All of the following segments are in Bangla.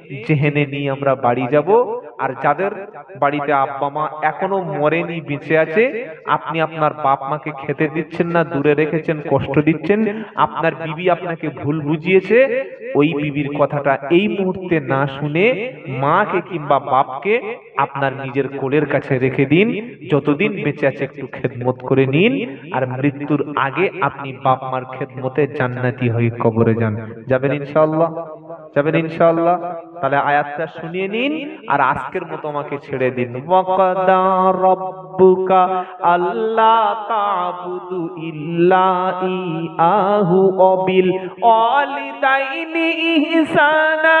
জেহেনে নিয়ে আমরা বাড়ি যাব আর যাদের বাড়িতে আব্বা মা এখনও মরেনি, বেঁচে আছে, আপনি আপনার বাপ মাকে খেতে দিচ্ছেন না, দূরে রেখেছেন, কষ্ট দিচ্ছেন, আপনার বিবি আপনাকে ভুল বুঝিয়েছে, ওই বিবির কথাটা এই মুহূর্তে না শুনে মাকে কিংবা বাপকে আপনার নিজের কোলের কাছে রেখে দিন, যতদিন বেঁচে আছে একটু খেদমত করে নিন, আর মৃত্যুর আগে আপনি বাপ মার খেদমতে জান্নাতি হয়ে কবরে যান। যাবেন ইনশাআল্লাহ? যাবেন ইনশাআল্লাহ? তাহলে আয়াতটা শুনিয়ে নিন, আর আজকের মতো আমাকে ছেড়ে দিন। ওয়াকাদা রাব্বুকা আল্লাহ তা'বুদু ইল্লা ইয়াহু ওয়াবিল ওয়ালিদাইনি ইহসানা।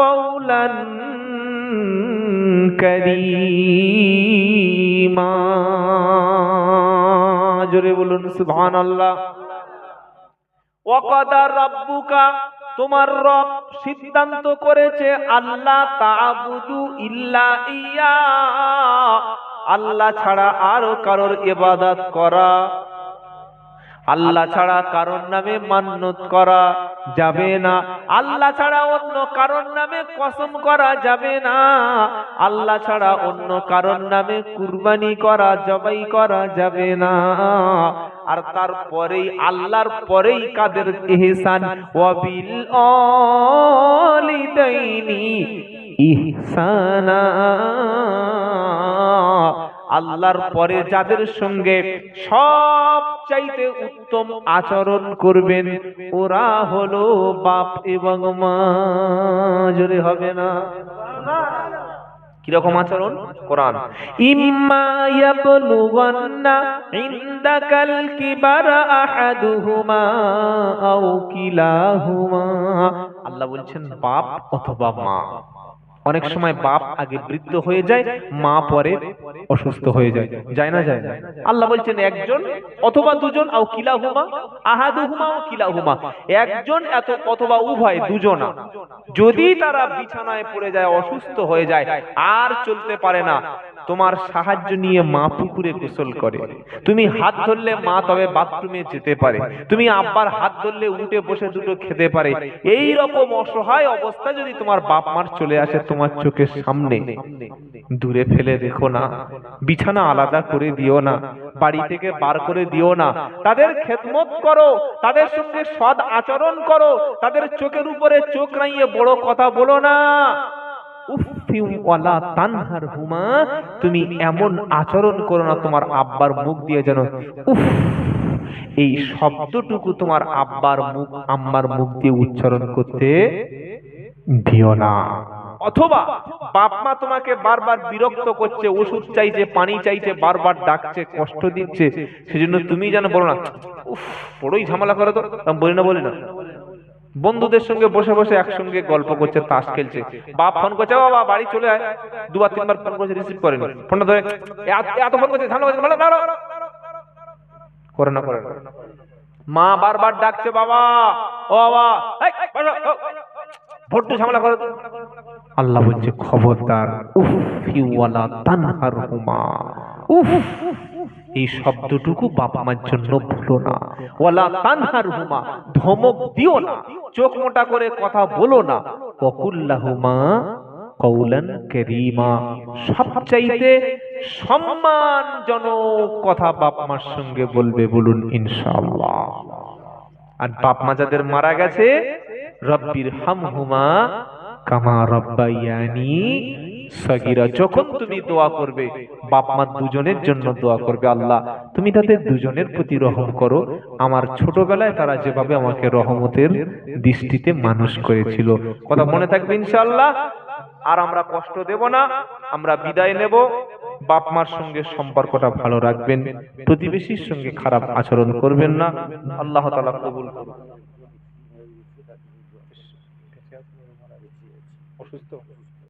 قولا كريما জোরে বলুন সুবহানাল্লাহ ওয়াকাদা রাব্বুকা তোমার রব সিদ্ধান্ত করেছে আল্লাহ তাবুদু ইল্লা ইয়া আল্লাহ ছাড়া আর কারোর ইবাদত করা আল্লাহ ছাড়া কারোর নামে মান্যত করা যাবে না। আল্লাহ ছাড়া অন্য কারোর নামে কসম করা যাবে না। আল্লাহ ছাড়া অন্য কারোর নামে কুরবানি করা, জবাই করা যাবে না। আর তারপরেই, আল্লাহর পরেই কাদের ইহসান? ওয়াবিল অলিদাইনি ইহসানা। আল্লাহর পরে যাদের সঙ্গে সব চাইতে উত্তম আচরণ করবেন, ওরা হলো বাপ এবং মা। জোরে হবে না? কীরকম আচরণ? কোরআন। ইম্মা ইয়াবলুগান্না ইনদাকাল কিবারা আহাদুহুমা আও কিলাহুমা। আল্লাহ বলছেন, বাপ অথবা মা। অনেক সময় বাপ আগে বৃদ্ধ হয়ে যায় মা পরে অসুস্থ হয়ে যায়। যায় না যায় না। আল্লাহ বলছেন একজন অথবা দুজন আও কিলা হুমা কিলাহুমা আহাদুহুমা ও কিলাহুমা। একজন এত অথবা উভয় দুজনা। যদি তারা বিছানায় পড়ে যায় অসুস্থ হয়ে যায় আর চলতে পারে না। তোমার সাহায্য নিয়ে মা পুকুরে গোসল করে। তুমি হাত ধরলে মা তবে বাথরুমে যেতে পারে। তুমি আব্বার হাত ধরলে উঠে বসে দুটো খেতে পারে। এই রকম অসহায় অবস্থা যদি তোমার বাপ মার চলে আসে তোমার চোখের সামনে। দূরে ফেলে রেখো না। বিছানা আলাদা করে দিও না। বাড়ি থেকে বার করে দিও না। তাদের খেদমত করো। তাদের সঙ্গে সদ আচরণ করো। তাদের চোখের উপরে চোখ রাইয়ে বড় কথা বলো না। তুমি এমন আচরণ করো না তোমার আব্বার মুখ দিয়ে যেন। উফ, এই শব্দটুকু তোমার আব্বার মুখ, আম্মার মুখ দিয়ে উচ্চারণ করতে দিও না। অথবা বাপ মা তোমাকে বারবার বিরক্ত করছে ওষুধ চাইছে পানি চাইছে বারবার ডাকছে কষ্ট দিচ্ছে সেজন্য তুমি যেন বলো না উফ বড়ই ঝামেলা করে তো বলি না বলি না। বন্ধুদের সঙ্গে বসে বসে একসঙ্গে গল্প করছে তাস খেলছে। বাপ ফোন করছে বাবা বাড়ি চলে আয়। দুবার তিনবার ফোন করছে রিসিভ করেনি। ফোনটা ধরে "এত- ফোন করছে ঝামেলা করছে, করে না করে না। মা বারবার ডাকছে বাবা ও বাবা ভোট্টু ঝামেলা করে। আল্লাহ বলছে, খবরদার। উফ ইওয়ালা তানহার হুমা উফ, এই শব্দটুকু বাবা মার জন্য ভুলো না। ওয়ালা তানহার হুমা ধমক দিও না। চোখ মোটা করে কথা বলো না। ওকুল্লাহুমা কৌলান করিমা। সবচাইতে সম্মানজনক কথা বাপ মার সঙ্গে বলবে বলুন ইনশাআল্লাহ। আর বাপ মা যাদের মারা গেছে রব্বির হামহুমা যখন তুমি দোয়া করবে, বাপ মা দুজনের জন্য দোয়া করবে আল্লাহ। তুমি তাদের দুজনের প্রতি রহম করো। আমার ছোটবেলায় তারা যেভাবে আমাকে রহমতের দৃষ্টিতে মানুষ করেছিল। কথা মনে থাকবে ইনশাআল্লাহ? আর আমরা কষ্ট দেব না, আমরা বিদায় নেব। বাপ মার সঙ্গে সম্পর্কটা ভালো রাখবেন। প্রতিবেশীর সঙ্গে খারাপ আচরণ করবেন না। আল্লাহ তাআলা কবুল করুন। হয়ে